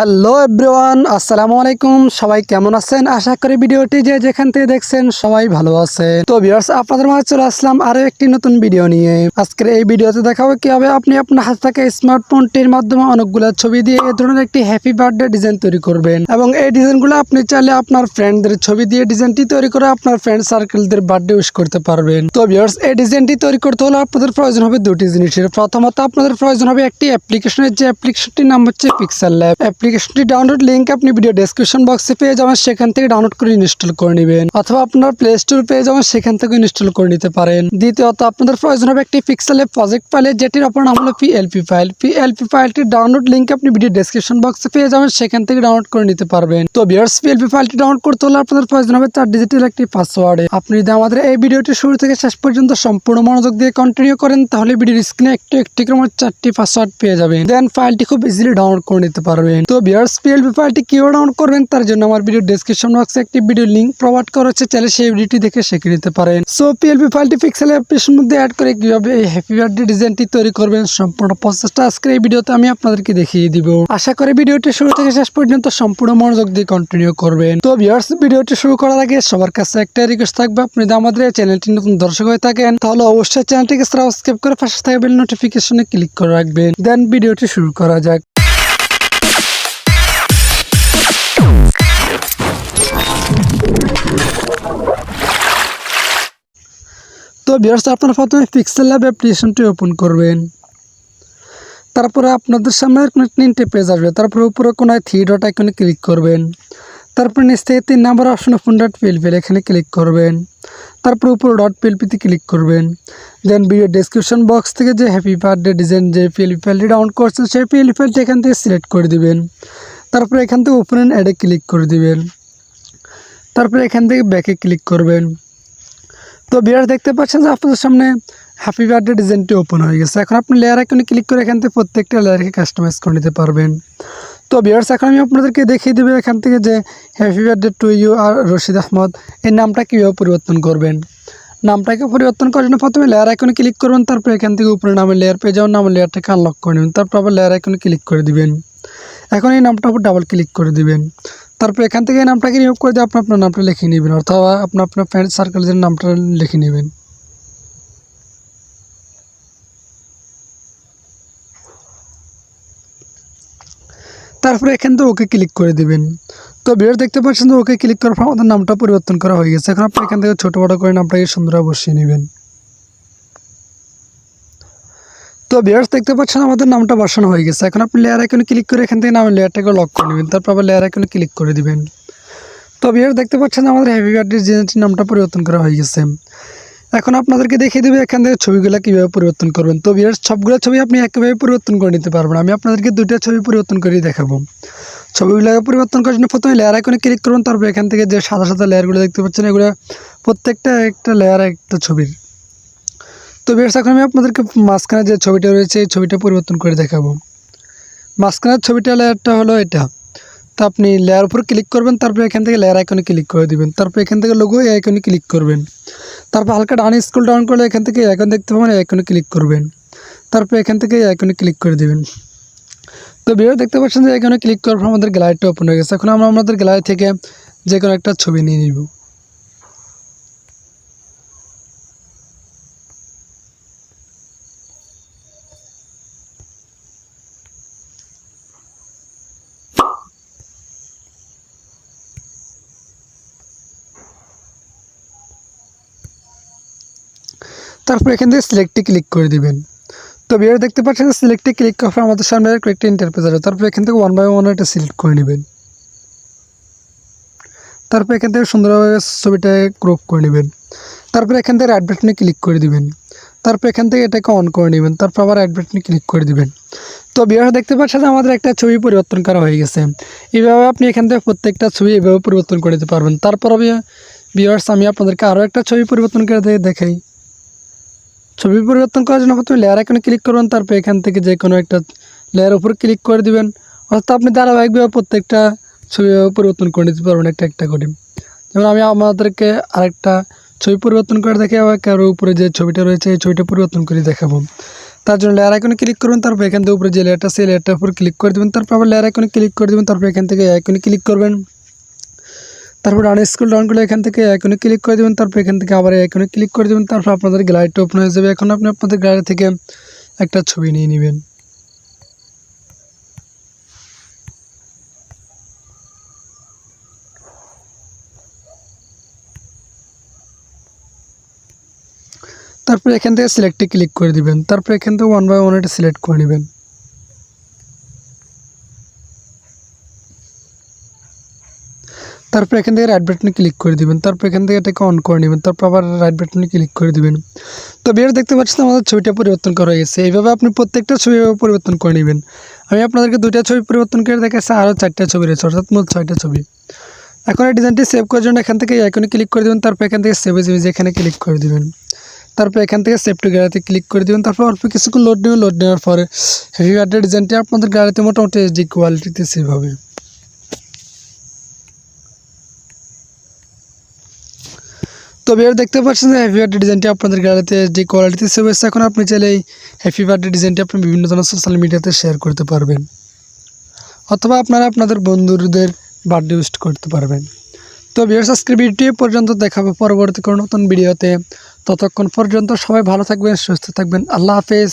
Hello everyone, আসসালামু আলাইকুম। সবাই কেমন আছেন? আশা করি ভিডিওটি যে যেখান থেকে দেখছেন সবাই ভালো আছে তো ভিউয়ার্স, আপনাদের মাঝে চলে আসলাম আরও একটি নতুন ভিডিও নিয়ে। আজকের এই ভিডিওতে দেখাবো কীভাবে আপনি আপনার হাত থেকে স্মার্টফোনটির মাধ্যমে অনেকগুলো ছবি দিয়ে এই ধরনের একটি হ্যাপি বার্থডে ডিজাইন তৈরি করবেন। এবং এই ডিজাইনগুলো আপনি চাইলে আপনার ফ্রেন্ডদের ছবি দিয়ে ডিজাইনটি তৈরি করে আপনার ফ্রেন্ড সার্কেলদের বার্থডে উইশ করতে পারবেন। তো ভিউয়ার্স, এই ডিজাইনটি তৈরি করতে হলে আপনাদের প্রয়োজন হবে দুটি জিনিসের। প্রথমত আপনাদের প্রয়োজন হবে একটি অ্যাপ্লিকেশনের যে অ্যাপ্লিকেশনটির নাম হচ্ছে পিক্সেল ল্যাব অ্যাপ্লিকেশনটি ডাউনলোড লিঙ্ক আপনি ভিডিও ডেসক্রিপশন বক্সে পেয়ে যাবেন, সেখান থেকে ডাউনলোড করে ইনস্টল করে নেবেন। অথবা আপনার প্লে স্টোর পেয়ে যাবেন, সেখান থেকে ইনস্টল করে নিতে পারেন। দ্বিতীয়ত, আপনাদের প্রয়োজন হবে একটি পিক্সেল ল্যাব প্রজেক্ট ফাইলের যেটির অপর নাম হলো পিএলপি ফাইল পিএলপি ফাইলটির ডাউনলোড লিঙ্ক আপনি ভিডিও ডেসক্রিপশন বক্সে পেয়ে যাবেন, সেখান থেকে ডাউনলোড করে নিতে পারবেন। তো বিয়ার্স পিএলপি ফাইলটি ডাউনলোড করতে হলে আপনাদের প্রয়োজন হবে চার ডিজিটাল একটি পাসওয়ার্ডে আপনি যদি আমাদের এই ভিডিওটি শুরু থেকে শেষ পর্যন্ত সম্পূর্ণ মনোযোগ দিয়ে কন্টিনিউ করেন, তাহলে ভিডিওর স্ক্রিনে একটু একটি করে মোট চারটি পাসওয়ার্ড পেয়ে যাবেন। দেন ফাইলটি খুব ইজিলি ডাউনলোড করে নিতে পারবেন। তো বিয়ার্স পিএলপি ফাইলটি কীভাবে ডাউনলোড করবেন, তার জন্য আমার ভিডিও ডেসক্রিপশন বক্সে একটি ভিডিও লিঙ্ক প্রোভাইড করা হচ্ছে চাইলে সেই ভিডিওটি দেখে শিখে নিতে পারেন। সো পিএলপি ফাইলটি পিক্সেল অ্যাপ্লিকেশন মধ্যে অ্যাড করে কীভাবে এই হ্যাপি বার্থডে ডিজাইনটি তৈরি করবেন, সম্পূর্ণ প্রসেসটা আজকের এই ভিডিওতে আমি আপনাদেরকে দেখিয়ে দিব। আশা করি ভিডিওটি শুরু থেকে শেষ পর্যন্ত সম্পূর্ণ মনোযোগ দিয়ে কন্টিনিউ করবেন। তো ভিউয়ার্স ভিডিওটি শুরু করার আগে সবার কাছে একটা রিকোয়েস্ট থাকবে, আপনি যদি আমাদের চ্যানেলটি নতুন দর্শক হয়ে থাকেন, তাহলে অবশ্যই চ্যানেলটিকে সাবস্ক্রাইব করে পাশে থাকা বেল নোটিফিকেশনে ক্লিক করে রাখবেন। দেন ভিডিওটি শুরু করা যাক। তো ভিউয়ার্স আপনারা প্রথমে পিক্সেল ল্যাব অ্যাপ্লিকেশনটি ওপেন করবেন। তারপরে আপনাদের সামনে তিনটে পেজ আসবে। তারপরে উপরে কোনায় থ্রি ডট আইকনে ক্লিক করবেন। তারপরে নিচ থেকে তিন নাম্বার অপশনে ফোন ডট পিএলপিএল এখানে ক্লিক করবেন। তারপর উপরে ডট পিএলপিতে ক্লিক করবেন। দেন ভিডিও ডেসক্রিপশন বক্স থেকে যে হ্যাপি বার্থডে ডিজাইন যে পিএলপি ফাইলটি ডাউনলোড করছেন, সেই পিএলপি এখান থেকে সিলেক্ট করে দিবেন। তারপরে এখান থেকে ওপেন অ্যাডে ক্লিক করে দিবেন। তারপরে এখান থেকে ব্যাকে ক্লিক করবেন। তো বিয়ার দেখতে পাচ্ছেন যে আপনাদের সামনে হ্যাপি বার্থডে ডিজাইনটি ওপেন হয়ে গেছে। এখন আপনি লেয়ার আইকনে ক্লিক করে এখান থেকে প্রত্যেকটা লেয়ারকে কাস্টমাইজ করে নিতে পারবেন। তো বিয়ার্স এখন আমি আপনাদেরকে দেখিয়ে দেবো এখান থেকে যে হ্যাপি বার্থডে টু ইউ আর রশিদ আহমদ এই নামটা কীভাবে পরিবর্তন করবেন। নামটাকে পরিবর্তন করার জন্য প্রথমে লেয়ার আইকনে ক্লিক করবেন তারপর এখান থেকে উপরে নামের লেয়ার পেয়ে যাবেন, নামের লেয়ারটাকে আনলক করে নেবেন, তারপর আবার লেয়ার আইকনে ক্লিক করে দিবেন। এখন এই নামটার উপর ডাবল ক্লিক করে দিবেন। তারপর এখান থেকে নামটাকে রিমুভ করে দিয়ে আপনি আপনার নামটা লিখে নেবেন, অথবা আপনার আপনার ফ্রেন্ড সার্কেলের নামটা লিখে নেবেন। তারপরে এখান থেকে ওকে ক্লিক করে দিবেন। তো ভিডিও দেখতে পাচ্ছেন ওকে ক্লিক করার পর আমাদের নামটা পরিবর্তন করা হয়ে গেছে। এখন আপনি এখান থেকে ছোটো বড়ো করে নামটাকে সুন্দরভাবে বসিয়ে নেবেন। তো বিয়ার্স দেখতে পাচ্ছেন আমাদের নামটা বসানো হয়ে গেছে। এখন আপনি লেয়ার আইকনে ক্লিক করে এখান থেকে নামের লেয়ারটাকে লক করে নেবেন, তারপর আবার লেয়ার আইকনে ক্লিক করে দিবেন। তো বিয়ার্স দেখতে পাচ্ছেন আমাদের হ্যাপি বার্থডে ডিজাইনটির নামটা পরিবর্তন করা হয়ে গেছে। এখন আপনাদেরকে দেখিয়ে দেবে এখান থেকে ছবিগুলো কীভাবে পরিবর্তন করবেন। তো বিয়ার্স সবগুলো ছবি আপনি একেবারে পরিবর্তন করে নিতে পারবেন। আমি আপনাদেরকে দুইটা ছবি পরিবর্তন করে দেখাবো। ছবিগুলোকে পরিবর্তন করার জন্য প্রথমে লেয়ার আইকনে ক্লিক করুন, তারপর এখান থেকে যে সাদা সাদা লেয়ারগুলো দেখতে পাচ্ছেন, এগুলো প্রত্যেকটা একটা লেয়ার একটা ছবির। তো বেশ এখন আমি আপনাদেরকে মাঝখানে যে ছবিটা রয়েছে, এই ছবিটা পরিবর্তন করে দেখাবো। মাঝখানের ছবিটা লেয়ারটা হলো এটা। তো আপনি লেয়ার উপর ক্লিক করবেন, তারপর এখান থেকে লেয়ার আইকনে ক্লিক করে দিবেন। তারপর এখান থেকে লোগো এই আইকনে ক্লিক করবেন। তারপর হালকা ডান স্কুল ডাউন করলে এখান থেকে আইকন দেখতে পাবেন আইকনে ক্লিক করবেন। তারপর এখান থেকে আইকনে ক্লিক করে দেবেন। তো ভিডিও দেখতে পাচ্ছেন যে এখানে ক্লিক করার পর আমাদের গ্যালারিটা ওপেন হয়ে গেছে। এখন আমরা আমাদের গ্যালারি থেকে যে কোনো একটা ছবি নিয়ে নিব। তারপর এখান থেকে সিলেক্টে ক্লিক করে দিবেন। তো ভিডিও দেখতে পাচ্ছেন সিলেক্টে ক্লিক করার পর আমাদের সামনে কয়েকটা ইন্টারপেজ আসবে তারপর এখান থেকে ওয়ান বাই ওয়ান একটা সিলেক্ট করে নেবেন। তারপর এখান থেকে সুন্দরভাবে ছবিটাকে ক্রপ করে নেবেন। তারপর এখান থেকে রাইট বাটনে ক্লিক করে দিবেন। তারপর এখান থেকে এটাকে অন করে নেবেন। তারপর আবার রাইট বাটনে ক্লিক করে দিবেন। তো বিহার দেখতে পাচ্ছেন, আমাদের একটা ছবি পরিবর্তন করা হয়ে গেছে। এইভাবে আপনি এখান থেকে প্রত্যেকটা ছবি এভাবে পরিবর্তন করে দিতে পারবেন। তারপর আমি বিহার্স আমি আপনাদেরকে আরও একটা ছবি পরিবর্তন করে দেখাই। ছবি পরিবর্তন করার জন্য প্রথমে লেয়ার আইকনে ক্লিক করবেন তারপর এখান থেকে যে কোনো একটা লেয়ার উপর ক্লিক করে দিবেন। অর্থাৎ আপনি ধারাবাহিকভাবে প্রত্যেকটা ছবি পরিবর্তন করে নিতে পারবেন একটা একটা করে। যেমন আমি আমাদেরকে আরেকটা ছবি পরিবর্তন করে দেখে আবার কারও উপরে যে ছবিটা রয়েছে, এই ছবিটা পরিবর্তন করে দেখাবো। তার জন্য লেয়ার আইকনে ক্লিক করবেন তারপর এখান থেকে উপরে যে লেয়ারটা সেই লেয়ারটার উপর ক্লিক করে দেবেন। তারপর আবার লেয়ার আইকনে ক্লিক করে দেবেন, তারপর এখান থেকে আইকনে ক্লিক করবেন। তারপর ডান স্কুল ডাউন করলে এখান থেকে আইকনে ক্লিক করে দেবেন, তারপর এখান থেকে আবার আইকনে ক্লিক করে দেবেন, তারপর আপনাদের গ্যালারিটা ওপেন হয়ে যাবে। এখন আপনি আপনাদের গ্যালারি থেকে একটা ছবি নিয়ে নেবেন। তারপর এখান থেকে সিলেক্টে ক্লিক করে দিবেন। তারপর এখান থেকে ওয়ান বাই ওয়ান এটা সিলেক্ট করে নেবেন। তারপর এখান থেকে রাইট বাটনে ক্লিক করে দিবেন। তারপর এখান থেকে এটাকে অন করে নেবেন। তারপর আবার রাইট বাটনে ক্লিক করে দিবেন। তো বের দেখতে পাচ্ছেন আমাদের ছবিটা পরিবর্তন করা হয়ে গেছে। এইভাবে আপনি প্রত্যেকটা ছবি পরিবর্তন করে নেবেন। আমি আপনাদেরকে দুইটা ছবি পরিবর্তন করে দেখাচ্ছি, আরও চারটা ছবি রয়েছে, অর্থাৎ মোট ছয়টা ছবি। এখন এই ডিজাইনটি সেভ করার জন্য এখান থেকে আইকনে ক্লিক করে দেবেন। তারপর এখান থেকে সেভ ইমেজ এখানে ক্লিক করে দিবেন। তারপর এখান থেকে সেভ টু গ্যালারিতে ক্লিক করে দেবেন। তারপর অল্প কিছুক্ষণ লোড নেবেন। লোড নেওয়ার পরে হেভি বার্থডে ডিজাইনটি আপনাদের গ্যালারিতে মোটামুটি এইচডি কোয়ালিটিতে সেভ হবে। তো বিয়ার দেখতে পাচ্ছেন যে হ্যাপি বার্থডে ডিজাইনটি আপনাদের গ্যালারিতে যে কোয়ালিটিতে সেভ এখন আপনি চাইলে এই হ্যাপি বার্থডে ডিজাইনটি আপনি বিভিন্ন ধরনের সোশ্যাল মিডিয়াতে শেয়ার করতে পারবেন। অথবা আপনারা আপনাদের বন্ধুদের বার্থডে উইস্ট করতে পারবেন। তো বিয়ার আজকের পর্যন্ত দেখাবো। পরবর্তী কোনো নতুন ভিডিওতে। ততক্ষণ পর্যন্ত সবাই ভালো থাকবেন, সুস্থ থাকবেন। আল্লাহ হাফেজ।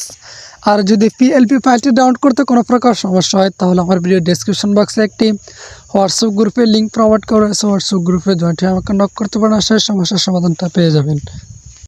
আর যদি পিএলপি ফাইলটি ডাউনলোড করতে কোনো প্রকার সমস্যা হয়, তাহলে আমার ভিডিও ডিসক্রিপশন বক্সে একটি হোয়াটসঅ্যাপ গ্রুপে লিঙ্ক প্রোভাইড করা হয়েছে হোয়াটসঅ্যাপ গ্রুপে জয়েন্ট হয়ে আমাকে নক করতে পারেন। সেই সমস্যার সমাধানটা পেয়ে যাবেন।